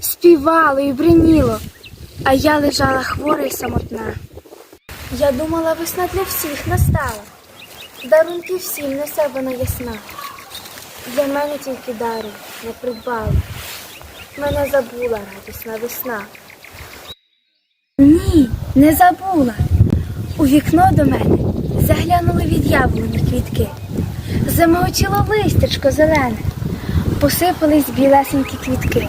співало і бриніло, а я лежала хвора й самотна. Я думала, весна для всіх настала, дарунки всім несе вона ясна. Для мене тільки дару не придбала, мене забула радісна весна. Ні, не забула. У вікно до мене заглянули від яблуні квітки. Замовчило листячко зелене, посипались білесенькі квітки.